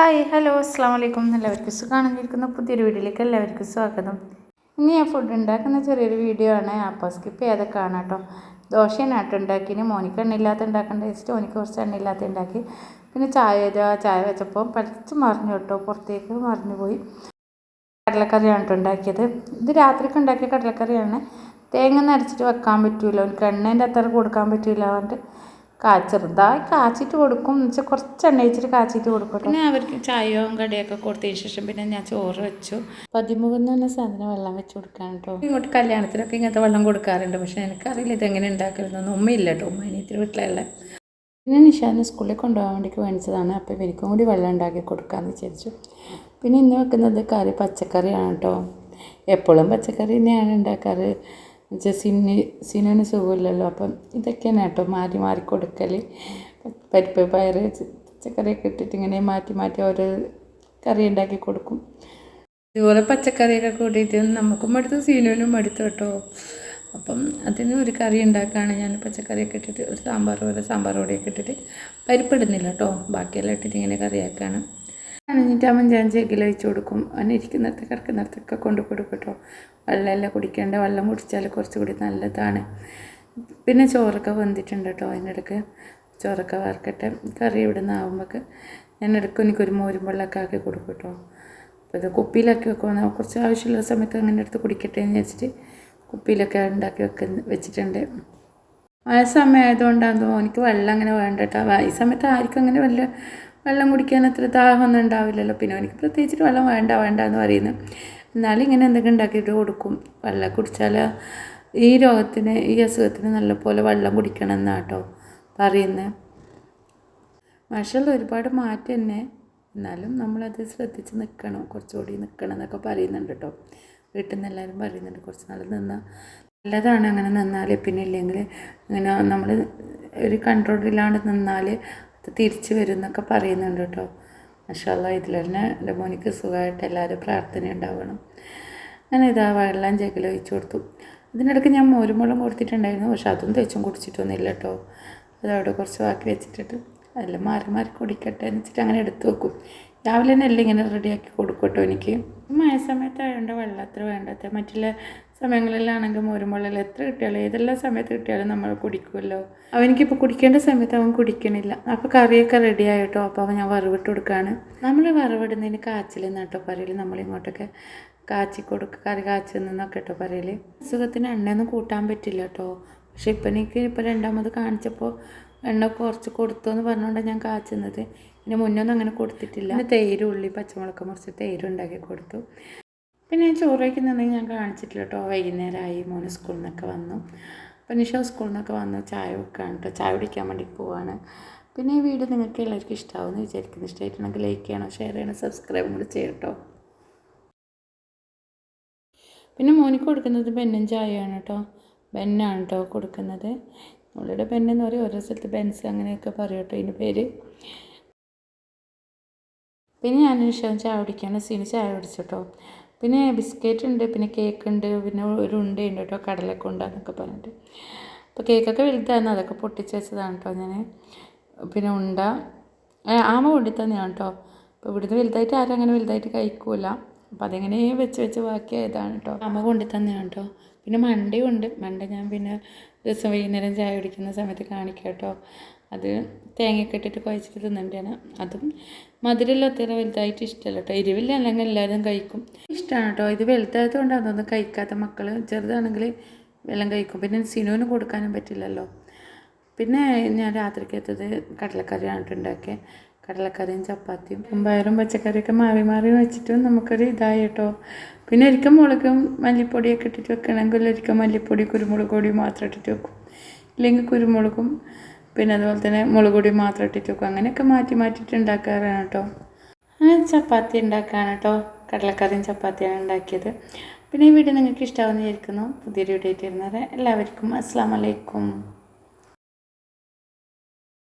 Hi hello അസ്സാം വലൈക്കും എല്ലാവർക്കും സുഖമാണെന്നിരിക്കുന്ന പുതിയൊരു വീഡിയോയിലേക്ക് എല്ലാവർക്കും സ്വാഗതം. ഇനി ഞാൻ ഫുഡ് ഉണ്ടാക്കുന്ന ചെറിയൊരു വീഡിയോ ആണ്. അപ്പോൾ സ്കിപ്പ് ചെയ്യാതെ കാണാം കേട്ടോ. ദോശയാണ് ആട്ടം ഉണ്ടാക്കിന് മോനിക്ക് എണ്ണയില്ലാത്ത ഉണ്ടാക്കേണ്ട. വെച്ചിട്ട് മോനിക്ക് കുറച്ച് എണ്ണയില്ലാത്ത ഉണ്ടാക്കി. പിന്നെ ചായ ചായ വെച്ചപ്പോൾ പഠിച്ച് മറിഞ്ഞു കേട്ടോ. പുറത്തേക്ക് മറിഞ്ഞു പോയി. കടലക്കറിയാണ് കേട്ടോ ഉണ്ടാക്കിയത്. ഇത് രാത്രിക്ക് ഉണ്ടാക്കിയ കടലക്കറിയാണ്. തേങ്ങ നരച്ചിട്ട് വെക്കാൻ പറ്റില്ല എനിക്ക് എണ്ണേന്റെ അത്ര കൊടുക്കാൻ പറ്റില്ല പറഞ്ഞിട്ട്. കാ ചെറുതായി കാച്ചിട്ട് കൊടുക്കും. എന്ന് വെച്ചാൽ കുറച്ച് എണ്ണ വെച്ചിട്ട് കാച്ചിട്ട് കൊടുക്കും പിന്നെ അവർക്ക് ചായയും കടിയൊക്കെ കൊടുത്തതിന് ശേഷം പിന്നെ ഞാൻ ചോറ് വെച്ചു. പതിമുഖം തന്നെ സാധനം വെള്ളം വെച്ച് കൊടുക്കാൻ കേട്ടോ. ഇങ്ങോട്ട് കല്യാണത്തിനൊക്കെ ഇങ്ങനത്തെ വെള്ളം കൊടുക്കാറുണ്ട്. പക്ഷേ എനിക്കറിയില്ല ഇതെങ്ങനെ ഉണ്ടാക്കരുതെന്ന് ഉമ്മയില്ല കേട്ടോ. ഉമ്മ അനിയത്തിന്റെ വീട്ടിലല്ല. പിന്നെ നിഷാദിനെ സ്കൂളിൽ കൊണ്ടുപോകാൻ വേണ്ടിക്ക് മേടിച്ചതാണ് അപ്പോൾ ഇവർക്കും കൂടി വെള്ളം ഉണ്ടാക്കി കൊടുക്കാമെന്ന് വിചാരിച്ചു. പിന്നെ ഇന്ന് വെക്കുന്നത് കറി പച്ചക്കറിയാണ് കേട്ടോ. എപ്പോഴും പച്ചക്കറി തന്നെയാണ് ഉണ്ടാക്കാറ്. എന്നുവെച്ചാൽ സിനി സിനുവിന് സുഖമില്ലല്ലോ. അപ്പം ഇതൊക്കെയാണ് കേട്ടോ മാറ്റി മാറി കൊടുക്കൽ പരിപ്പ് പയർ പച്ചക്കറിയൊക്കെ ഇട്ടിട്ട് ഇങ്ങനെ മാറ്റി മാറ്റി ഓരോ കറി ഉണ്ടാക്കി കൊടുക്കും. ഇതുപോലെ പച്ചക്കറിയൊക്കെ കൂട്ടിയിട്ട് നമുക്കും അടുത്ത് സീനുവിനും മടുത്തു കേട്ടോ. അപ്പം അതിന് ഒരു കറി ഉണ്ടാക്കുകയാണ് ഞാൻ. പച്ചക്കറിയൊക്കെ ഇട്ടിട്ട് ഒരു സാമ്പാർ പോലെ സാമ്പാർ പൊടിയൊക്കെ ഇട്ടിട്ട് പരിപ്പിടുന്നില്ല കേട്ടോ. ബാക്കിയെല്ലാം ഇട്ടിട്ട് ഇങ്ങനെ കറിയാക്കുകയാണ് അണിഞ്ഞിട്ടാകുമ്പം ഞാൻ ജഗ്ഗിൽ ഒഴിച്ച് കൊടുക്കും. അങ്ങനെ ഇരിക്കുന്നിടത്ത് കിടക്കുന്നിടത്തൊക്കെ കൊണ്ട് കൊടുക്കും കേട്ടോ. വെള്ളമെല്ലാം കുടിക്കേണ്ട വെള്ളം കുടിച്ചാൽ കുറച്ചുകൂടി നല്ലതാണ്. പിന്നെ ചോറൊക്കെ വെന്തിട്ടുണ്ട് കേട്ടോ അതിനിടയ്ക്ക്. ചോറൊക്കെ വറക്കട്ടെ. കറി ഇവിടെ നിന്ന് ആകുമ്പോൾ ഞാൻ ഇടയ്ക്ക് എനിക്കൊരു മോരും വെള്ളമൊക്കെ ആക്കി കൊടുക്കും കേട്ടോ. അപ്പോൾ ഇത് കുപ്പിയിലൊക്കെ വെക്കുമ്പോൾ കുറച്ച് ആവശ്യമുള്ള സമയത്ത് അങ്ങനെ എടുത്ത് കുടിക്കട്ടെ എന്ന് വെച്ചിട്ട് കുപ്പിയിലൊക്കെ ഉണ്ടാക്കി വെക്ക വെച്ചിട്ടുണ്ട്. മഴ സമയമായതുകൊണ്ടാണെന്ന് തോന്നുന്നു. എനിക്ക് വെള്ളം അങ്ങനെ വേണ്ട കേട്ടോ. ഈ സമയത്ത് ആർക്കും അങ്ങനെ വല്ല വെള്ളം കുടിക്കാൻ അത്ര ദാഹമൊന്നും ഉണ്ടാവില്ലല്ലോ. പിന്നെ എനിക്ക് പ്രത്യേകിച്ചിട്ട് വെള്ളം വേണ്ട വേണ്ട എന്ന് പറയുന്നു. എന്നാലും ഇങ്ങനെ എന്തൊക്കെ ഉണ്ടാക്കിയിട്ട് കൊടുക്കും. വെള്ളം കുടിച്ചാൽ ഈ രോഗത്തിന് ഈ അസുഖത്തിന് നല്ലപോലെ വെള്ളം കുടിക്കണം എന്നാണ് കേട്ടോ പറയുന്നത് മാഷല്ല ഒരുപാട് മാറ്റം തന്നെ. എന്നാലും നമ്മളത് ശ്രദ്ധിച്ച് നിൽക്കണം കുറച്ചുകൂടി നിൽക്കണം എന്നൊക്കെ പറയുന്നുണ്ട് കേട്ടോ. വീട്ടിൽ നിന്ന് എല്ലാവരും പറയുന്നുണ്ട് കുറച്ച് നാൾ നിന്നാൽ നല്ലതാണ് അങ്ങനെ നിന്നാൽ. പിന്നെ ഇല്ലെങ്കിൽ ഇങ്ങനെ നമ്മൾ ഒരു കൺട്രോളിലാണ് നിന്നാൽ അത് തിരിച്ച് വരും എന്നൊക്കെ പറയുന്നുണ്ട് കേട്ടോ. മഷാല്ല ഇതിൽ തന്നെ എന്റെ മോനിക്ക് സുഖമായിട്ട് എല്ലാവരും പ്രാർത്ഥന ഉണ്ടാവണം. അങ്ങനെ ഇതാ വെള്ളം ജഗിൽ ഒഴിച്ചു കൊടുത്തു. അതിനിടയ്ക്ക് ഞാൻ മോരുമുളം കൊടുത്തിട്ടുണ്ടായിരുന്നു പക്ഷെ അതും തേച്ചും കുടിച്ചിട്ടൊന്നുമില്ല കേട്ടോ. അതവിടെ കുറച്ച് ബാക്കി വെച്ചിട്ടിട്ട് അതെല്ലാം മാറി മാറി കുടിക്കട്ടെ എന്ന് വെച്ചിട്ട് അങ്ങനെ എടുത്തു വെക്കും. രാവിലെ തന്നെ എല്ലാം ഇങ്ങനെ റെഡിയാക്കി കൊടുക്കും കേട്ടോ എനിക്ക്. മഴ സമയത്തായതുകൊണ്ട് വെള്ളം അത്ര വേണ്ടത്ര മറ്റുള്ള സമയങ്ങളിലാണെങ്കിൽ മോരുമുള്ളിൽ എത്ര കിട്ടിയാലും ഏതെല്ലാം സമയത്ത് കിട്ടിയാലും നമ്മൾ കുടിക്കുമല്ലോ. അവനിക്കിപ്പോൾ കുടിക്കേണ്ട സമയത്ത് അവൻ കുടിക്കണില്ല. അപ്പോൾ കറിയൊക്കെ റെഡി ആയിട്ടോ? അപ്പോൾ അവൻ ഞാൻ വറവിട്ട് കൊടുക്കുകയാണ് നമ്മൾ വറവിടുന്നതിന് കാച്ചിൽ എന്നാട്ടോ പറയൽ? നമ്മളിങ്ങോട്ടൊക്കെ കാച്ചി കൊടുക്കുക കറി കാച്ചി നിന്നൊക്കെ കേട്ടോ പറയൽ. അസുഖത്തിന് എണ്ണയൊന്നും കൂട്ടാൻ പറ്റില്ല കേട്ടോ പക്ഷെ ഇപ്പം എനിക്ക് ഇപ്പോൾ രണ്ടാമത് കാണിച്ചപ്പോൾ എണ്ണ കുറച്ച് കൊടുത്തു എന്ന് ഞാൻ കാച്ചുന്നത് പിന്നെ മുന്നൊന്നും അങ്ങനെ കൊടുത്തിട്ടില്ല. തേര് ഉള്ളി പച്ചമുളക് മുറിച്ച് തേര് ഉണ്ടാക്കി കൊടുത്തു. പിന്നെ ഞാൻ ചോറ് വയ്ക്കുന്നതെന്ന് ഞാൻ കാണിച്ചിട്ടില്ല കേട്ടോ. വൈകുന്നേരമായി മോന് സ്കൂളിൽ നിന്നൊക്കെ വന്നു. അപ്പോൾ നിഷ സ്കൂളിൽ നിന്നൊക്കെ വന്ന് ചായ വെക്കുകയാണ് കേട്ടോ. ചായ കുടിക്കാൻ വേണ്ടി പോവാണ്. പിന്നെ ഈ വീഡിയോ നിങ്ങൾക്ക് എല്ലാവർക്കും ഇഷ്ടമാവുമെന്ന് വിചാരിക്കുന്നു. ഇഷ്ടമായിട്ടുണ്ടെങ്കിൽ ലൈക്ക് ചെയ്യണം ഷെയർ ചെയ്യണം സബ്സ്ക്രൈബും കൂടി കേട്ടോ. പിന്നെ മോനിക്ക് കൊടുക്കുന്നത് ബെന്നും ചായയാണ് കേട്ടോ. ബെന്നാണ് കേട്ടോ കൊടുക്കുന്നത്. നമ്മളുടെ ബെന്നെന്ന് പറയും. ഓരോ സ്ഥലത്ത് ബെൻസ് അങ്ങനെയൊക്കെ പറയും കേട്ടോ ഇതിന്റെ പേര്. പിന്നെ ഞാൻ നിഷാൻ ചായ കുടിക്കുകയാണ് സീന് ചായ കുടിച്ചിട്ടോ പിന്നെ ബിസ്ക്കറ്റ് ഉണ്ട് പിന്നെ കേക്ക് ഉണ്ട് പിന്നെ ഒരു ഉണ്ട് കേട്ടോ കടലൊക്കെ ഉണ്ടെന്നൊക്കെ പറഞ്ഞിട്ട്. അപ്പോൾ കേക്കൊക്കെ വലുതായിരുന്നു അതൊക്കെ പൊട്ടിച്ച് വെച്ചതാണ് കേട്ടോ ഞാൻ പിന്നെ ഉണ്ട. ആമ കൊണ്ടി തന്നെയാണ് കേട്ടോ. അപ്പോൾ ഇവിടുന്ന് വലുതായിട്ട് ആരും അങ്ങനെ വലുതായിട്ട് കഴിക്കൂല. അപ്പോൾ അതെങ്ങനെ വെച്ച് വെച്ച് ബാക്കിയായതാണ് കേട്ടോ. ആമ കൊണ്ടി തന്നെയാണ് കേട്ടോ. പിന്നെ മണ്ടയും ഉണ്ട് മണ്ട ഞാൻ പിന്നെ ദിവസം വൈകുന്നേരം ചായ കുടിക്കുന്ന സമയത്ത് കാണിക്കാം കേട്ടോ. അത് തേങ്ങയൊക്കെ ഇട്ടിട്ട് കുഴച്ചിട്ട് തിന്നണ്ടാണ്. അതും മധുരമില്ല അത്ര വലുതായിട്ട് ഇഷ്ടമല്ല കേട്ടോ എരിവില്ല അല്ലെങ്കിൽ എല്ലാവരും കഴിക്കും. ഇഷ്ടമാണ് കേട്ടോ ഇത് വലുതായത് കൊണ്ട് അതൊന്നും കഴിക്കാത്ത മക്കൾ ചെറുതാണെങ്കിൽ വെള്ളം കഴിക്കും. പിന്നെ സിനുവിന് കൊടുക്കാനും പറ്റില്ലല്ലോ. പിന്നെ ഞാൻ രാത്രിക്ക് എത്തത് കടലക്കറിയാണ് ഉണ്ടാക്കിയത് കടലക്കറിയും ചപ്പാത്തിയും. കുമ്പായറും പച്ചക്കറിയൊക്കെ മാറി മാറി വെച്ചിട്ട് നമുക്കൊരു ഇതായി കേട്ടോ പിന്നെ ഒരിക്കൽ മുളകും മല്ലിപ്പൊടിയൊക്കെ ഇട്ടിട്ട് വെക്കണമെങ്കിൽ ഒരിക്കൽ മല്ലിപ്പൊടി കുരുമുളക് പൊടി മാത്രം ഇട്ടിട്ട് വെക്കും. ഇല്ലെങ്കിൽ കുരുമുളകും പിന്നെ അതുപോലെ തന്നെ മുളക് പൊടി മാത്രം ഇട്ടിട്ട് വെക്കും. അങ്ങനെയൊക്കെ മാറ്റി മാറ്റിയിട്ട് ഉണ്ടാക്കാറാണ് കേട്ടോ അങ്ങനെ ചപ്പാത്തി ഉണ്ടാക്കുകയാണ് കേട്ടോ കടലക്കറിയും ചപ്പാത്തിയാണ് ഉണ്ടാക്കിയത്. പിന്നെ ഈ വീഡിയോ നിങ്ങൾക്ക് ഇഷ്ടമാവുന്ന വിചാരിക്കുന്നു. പുതിയൊരു വീഡിയോ ആയിട്ട് വരുന്നത് എല്ലാവർക്കും അസ്സാം വലൈക്കും